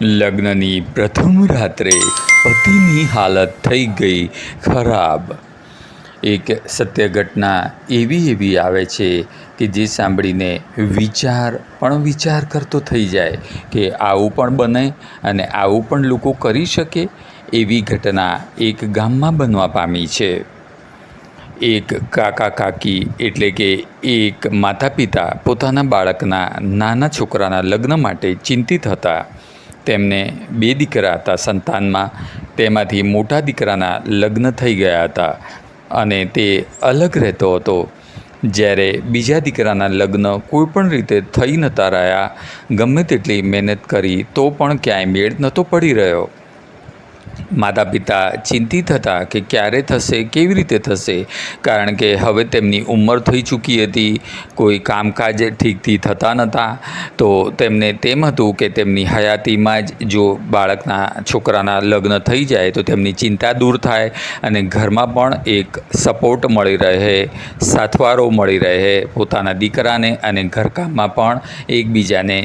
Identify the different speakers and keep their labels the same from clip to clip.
Speaker 1: લગ્નની પ્રથમ રાત્રે પતિની હાલત થઈ ગઈ ખરાબ. એક સત્ય ઘટના એવી એવી આવે છે કે જે સાંભળીને વિચાર પણ વિચાર કરતો થઈ જાય કે આવું પણ બને અને આવું પણ લોકો કરી શકે એવી ઘટના એક ગામમાં બનવા પામી છે. એક કાકા કાકી એટલે કે એક માતા પિતા પોતાના બાળકના નાના છોકરાના લગ્ન માટે ચિંતિત હતા. તેમને બે દીકરા હતા સંતાનમાં. તેમાંથી મોટા દીકરાના લગ્ન થઈ ગયા હતા અને તે અલગ રહેતો હતો. જ્યારે બીજા દીકરાના લગ્ન કોઈ પણ રીતે થઈ નહોતા રહ્યા, ગમે તેટલી મહેનત કરી તો પણ ક્યાંય મેળ નહોતો પડી રહ્યો. માતા પિતા ચિંતિત હતા કે ક્યારે થશે, કેવી રીતે થશે? કારણ કે હવે તેમની ઉંમર થઈ ચૂકી હતી, કોઈ કામકાજ ઠીકથી થતા નહોતા. તો તેમને તેમ હતું કે તેમની હયાતીમાં જ જો બાળકના છોકરાના લગ્ન થઈ જાય તો તેમની ચિંતા દૂર થાય અને ઘરમાં પણ એક સપોર્ટ મળી રહે, સાથવારો મળી રહે પોતાના દીકરાને અને ઘરકામમાં પણ એકબીજાને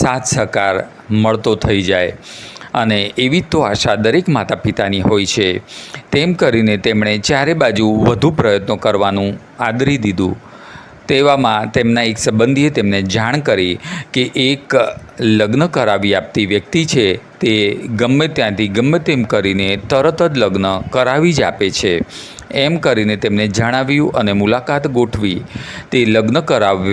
Speaker 1: સાથ સહકાર મળતો થઈ જાય. અને એવી તો આશા દરેક માતા પિતાની હોય છે. તેમ કરીને તેમણે ચારે બાજુ વધુ પ્રયત્નો કરવાનું આદરી દીધું. તેવામાં તેમના એક સંબંધીએ તેમને જાણ કરી કે એક લગ્ન કરાવી આપતી વ્યક્તિ છે. તે ગમે ત્યાંથી ગમે તેમ કરીને તરત જ લગ્ન કરાવી જ આપે છે. એમ કરીને તેમને જણાવ્યું અને મુલાકાત ગોઠવી. તે લગ્ન કરાવ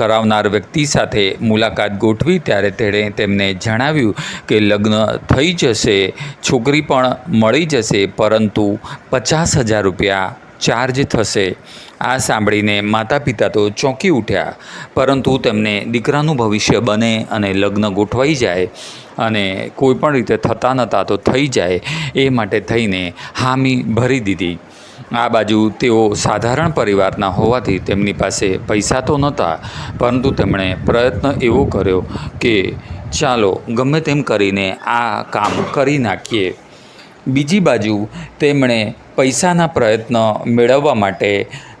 Speaker 1: કરાવનાર વ્યક્તિ સાથે મુલાકાત ગોઠવી ત્યારે તેણે તેમને જણાવ્યું કે લગ્ન થઈ જશે, છોકરી પણ મળી જશે, પરંતુ પચાસ હજાર રૂપિયા ચાર્જ થશે. આ સાંભળીને માતા પિતા તો ચોંકી ઉઠ્યા, પરંતુ તેમને દીકરાનું ભવિષ્ય બને અને લગ્ન ગોઠવાઈ જાય અને કોઈ પણ રીતે થતા નહોતા તો થઈ જાય, એ માટે થઈને હામી ભરી દીધી. આ બાજુ તેઓ સાધારણ પરિવારના હોવાથી તેમની પાસે પૈસા તો નહોતા પરંતુ તેમણે પ્રયત્ન એવો કર્યો કે ચાલો ગમે તેમ કરીને આ કામ કરી નાખીએ. બીજી બાજુ તેમણે પૈસાના પ્રયત્ન મેળવવા માટે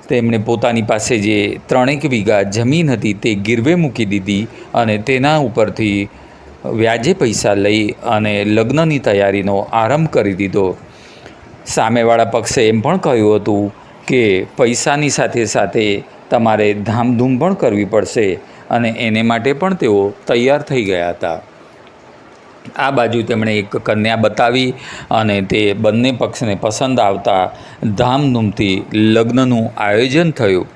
Speaker 1: તેમણે પોતાની પાસે જે ત્રણેક વીઘા જમીન હતી તે ગીરવે મૂકી દીધી અને તેના ઉપરથી વ્યાજે પૈસા લઈ અને લગ્નની તૈયારીનો આરંભ કરી દીધો. સામેવાળા પક્ષે એમ પણ કહ્યું હતું કે પૈસાની સાથે સાથે તમારે ધામધૂમ પણ કરવી પડશે અને એને માટે પણ તેઓ તૈયાર થઈ ગયા હતા. આ બાજુ તેમણે એક કન્યા બતાવી અને તે બંને પક્ષને પસંદ આવતા ધામધૂમથી લગ્નનું આયોજન થયું.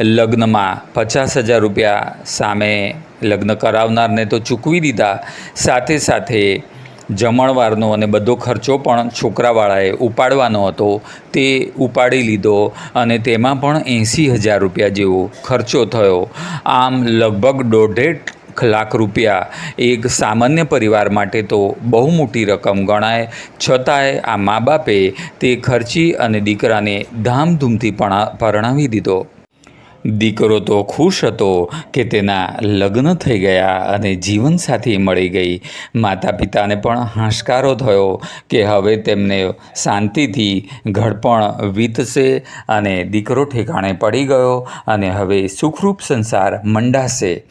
Speaker 1: લગ્નમાં પચાસ હજાર રૂપિયા સામે લગ્ન કરાવનારને તો ચૂકવી દીધા. સાથે સાથે જમણવારનો અને બધો ખર્ચો પણ છોકરાવાળાએ ઉપાડવાનો હતો. તે ઉપાડી લીધો અને તેમાં પણ એંસી હજાર રૂપિયા જેવો ખર્ચો થયો. આમ લગભગ દોઢેક લાખ રૂપિયા એક સામાન્ય પરિવાર માટે તો બહુ મોટી રકમ ગણાય. છતાંય આ મા બાપે તે ખર્ચી અને દીકરાને ધામધૂમથી પરણાવી દીધો. દીકરો તો ખુશ હતો કે તેના લગ્ન થઈ ગયા અને જીવનસાથી મળી ગઈ. માતા પિતાને પણ હાશકારો થયો કે હવે તેમને શાંતિથી ઘડપણ વીતશે અને દીકરો ઠેકાણે પડી ગયો અને હવે સુખરૂપ સંસાર મંડાશે.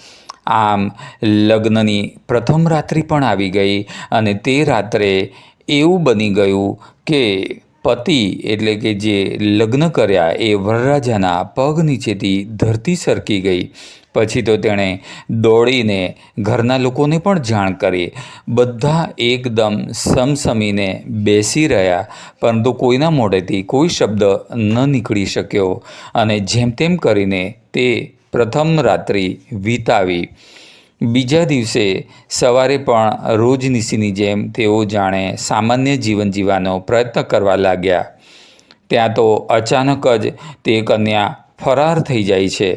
Speaker 1: આમ લગ્નની પ્રથમ રાત્રિ પણ આવી ગઈ અને તે રાત્રે એવું બની ગયું કે પતિ એટલે કે જે લગ્ન કર્યા એ વરરાજાના પગ નીચેથી ધરતી સરકી ગઈ. પછી તો તેણે દોડીને ઘરના લોકોને પણ જાણ કરી. બધા એકદમ સમસમીને બેસી રહ્યા, પરંતુ કોઈના મોઢેથી કોઈ શબ્દ ન નીકળી શક્યો. અને જેમ તેમ કરીને તે પ્રથમ રાત્રિ વીતાવી. બીજા દિવસે સવારે પણ રોજ નિશીની જેમ તેઓ જાણે સામાન્ય જીવન જીવવાનો પ્રયત્ન કરવા લાગ્યા. ત્યાં તો અચાનક જ તે કન્યા ફરાર થઈ જાય છે.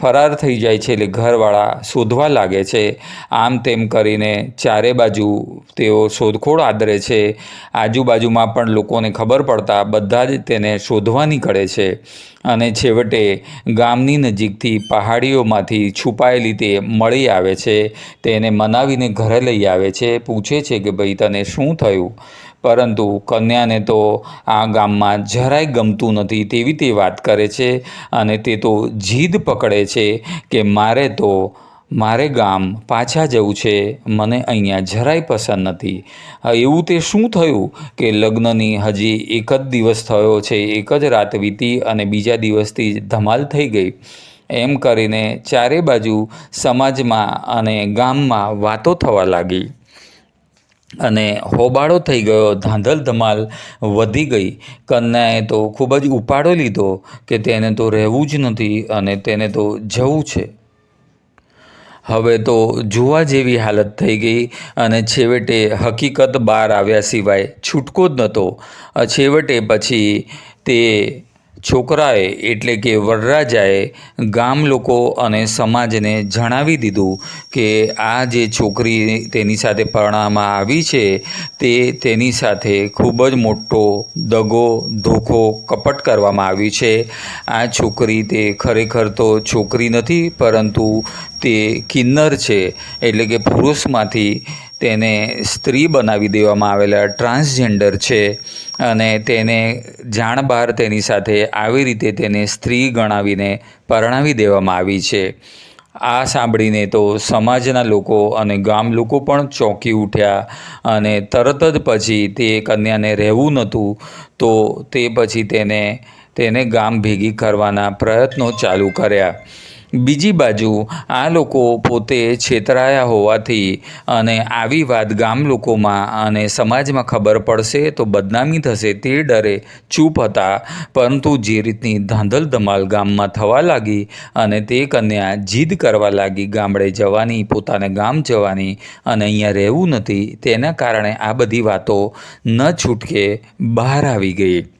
Speaker 1: ફરાર થઈ જાય છે એટલે ઘરવાળા શોધવા લાગે છે. આમ તેમ કરીને ચારે બાજુ તેઓ શોધખોળ આદરે છે. આજુબાજુમાં પણ લોકોને ખબર પડતા બધા જ તેને શોધવા નીકળે છે. અને છેવટે ગામની નજીકથી પહાડીઓમાંથી છુપાયેલી તે મળી આવે છે. તેને મનાવીને ઘરે લઈ આવે છે. પૂછે છે કે ભાઈ તને શું થયું? પરંતુ કન્યાને તો આ ગામમાં જરાય ગમતું નથી તેવી તે વાત કરે છે અને તે તો જીદ પકડે છે કે મારે તો મારે ગામ પાછા જવું છે, મને અહીંયા જરાય પસંદ નથી. એવું તે શું થયું કે લગ્નની હજી એક જ દિવસ થયો છે, એક જ રાત વીતી અને બીજા દિવસથી ધમાલ થઈ ગઈ. એમ કરીને ચારે બાજુ સમાજમાં અને ગામમાં વાતો થવા લાગી. અને હોબાળો થઈ ગયો, ધાંધલ ધમાલ વધી ગઈ. કન્યાએ તો ખૂબ જ ઉપાડો લીધો કે તેને તો રહેવું જ નથી અને તેને તો જવું છે. હવે તો જોવા જેવી હાલત થઈ ગઈ અને છેવટે હકીકત બહાર આવ્યા સિવાય છૂટકો જ નહોતો. છેવટે પછી તે છોકરાએ એટલે કે વરરાજાએ ગામ લોકો અને સમાજને જણાવી દીધું કે આ જે છોકરી તેની સાથે પરણવામાં આવી છે, તે તેની સાથે ખૂબ જ મોટો દગો, ધોખો, કપટ કરવામાં આવ્યું છે. આ છોકરી તે ખરેખર તો છોકરી નથી, પરંતુ તે કિન્નર છે, એટલે કે પુરુષમાંથી તેને સ્ત્રી બનાવી દેવામાં આવેલા ટ્રાન્સજેન્ડર છે અને તેને જાણ બહાર તેની સાથે આવી રીતે તેને સ્ત્રી ગણાવીને પરણાવી દેવામાં આવી છે. આ સાંભળીને તો સમાજના લોકો અને ગામ લોકો પણ ચોંકી ઉઠ્યા અને તરત જ પછી તે કન્યાને રહેવું નહોતું તો તે પછી તેને તેને ગામ ભેગી કરવાના પ્રયત્નો ચાલુ કર્યા. બીજી બાજુ આ લોકો પોતે છેતરાયા હોવાથી અને આવી વાત ગામ લોકોમાં અને સમાજમાં ખબર પડશે તો બદનામી થશે તે ડરે ચૂપ હતા. પરંતુ જે રીતની ધાંધલ ધમાલ ગામમાં થવા લાગી અને તે કન્યા જીદ કરવા લાગી ગામડે જવાની, પોતાને ગામ જવાની અને અહીંયા રહેવું નથી, તેના કારણે આ બધી વાતો ન છૂટકે બહાર આવી ગઈ.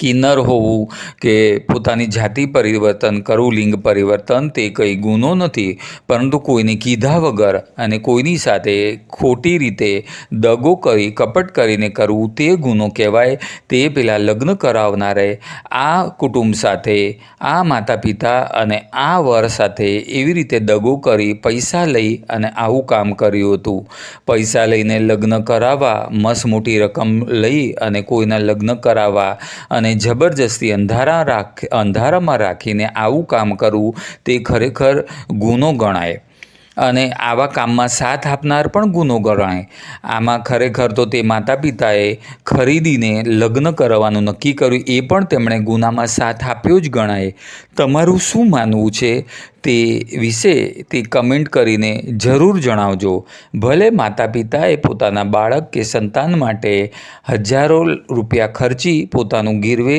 Speaker 1: કિન્નર હોવું કે પોતાની જાતિ પરિવર્તન કરવું લિંગ પરિવર્તન તે કંઈ ગુનો નથી. પરંતુ કોઈને કીધા વગર અને કોઈની સાથે ખોટી રીતે દગો કરી, કપટ કરીને કરવું તે ગુનો કહેવાય. તે પેલા લગ્ન કરાવનારે આ કુટુંબ સાથે, આ માતા પિતા અને આ વર સાથે એવી રીતે દગો કરી પૈસા લઈ અને આવું કામ કર્યું હતું. પૈસા લઈને લગ્ન કરાવવા મસ મોટી રકમ લઈ અને કોઈના લગ્ન કરાવવા અને જબરજસ્તી અંધારા રાખ અંધારામાં રાખીને આવું કામ કરવું તે ખરેખર ગુનો ગણાય. અને આવા કામમાં સાથ આપનાર પણ ગુનો ગણાય. આમાં ખરેખર તો તે માતા પિતાએ ખરીદીને લગ્ન કરવાનું નક્કી કર્યું, એ પણ તેમણે ગુનામાં સાથ આપ્યો જ ગણાય. તમારું શું માનવું છે તે વિશે તે કમેન્ટ કરીને જરૂર જણાવજો. ભલે માતા પિતાએ પોતાના બાળક કે સંતાન માટે હજારો રૂપિયા ખર્ચી પોતાનું ગીરવે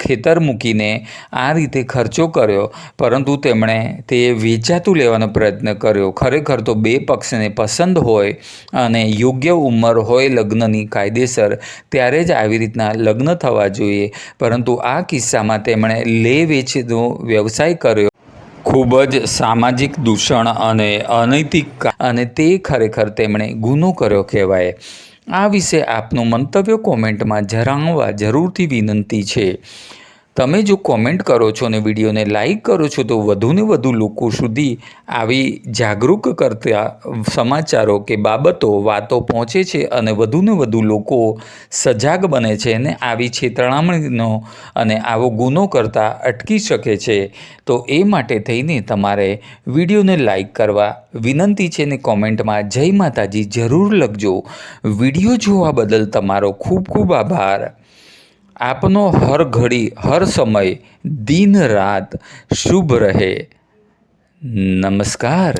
Speaker 1: ખેતર મૂકીને આ રીતે ખર્ચો કર્યો, પરંતુ તેમણે તે વેચાતું લેવાનો પ્રયત્ન કર્યો. ખરેખર તો બે પક્ષને પસંદ હોય અને યોગ્ય ઉંમર હોય લગ્નની કાયદેસર, ત્યારે જ આવી રીતના લગ્ન થવા જોઈએ. પરંતુ આ કિસ્સામાં તેમણે લે વેચનો વ્યવસાય કર્યો. ખૂબ જ સામાજિક દૂષણ અને અનૈતિક અને તે ખરેખર તેમણે ગુનો કર્યો કહેવાય. આ વિશે આપનું મંતવ્ય કોમેન્ટમાં જણાવવા જરૂરથી વિનંતી છે. તમે જો કોમેન્ટ કરો છો અને વિડીયોને લાઈક કરો છો તો વધુને વધુ લોકો સુધી આવી જાગૃત કરતા સમાચારો કે બાબતો, વાતો પહોંચે છે અને વધુને વધુ લોકો સજાગ બને છે અને આવી છેતરામણીનો અને આવો ગુનો કરતા અટકી શકે છે. તો એ માટે થઈને તમારે વિડીયોને લાઈક કરવા વિનંતી છે ને કોમેન્ટમાં જય માતાજી જરૂર લખજો. વીડિયો જોવા બદલ તમારો ખૂબ ખૂબ આભાર. આપનો હર ઘડી હર સમય દિન રાત શુભ રહે. નમસ્કાર.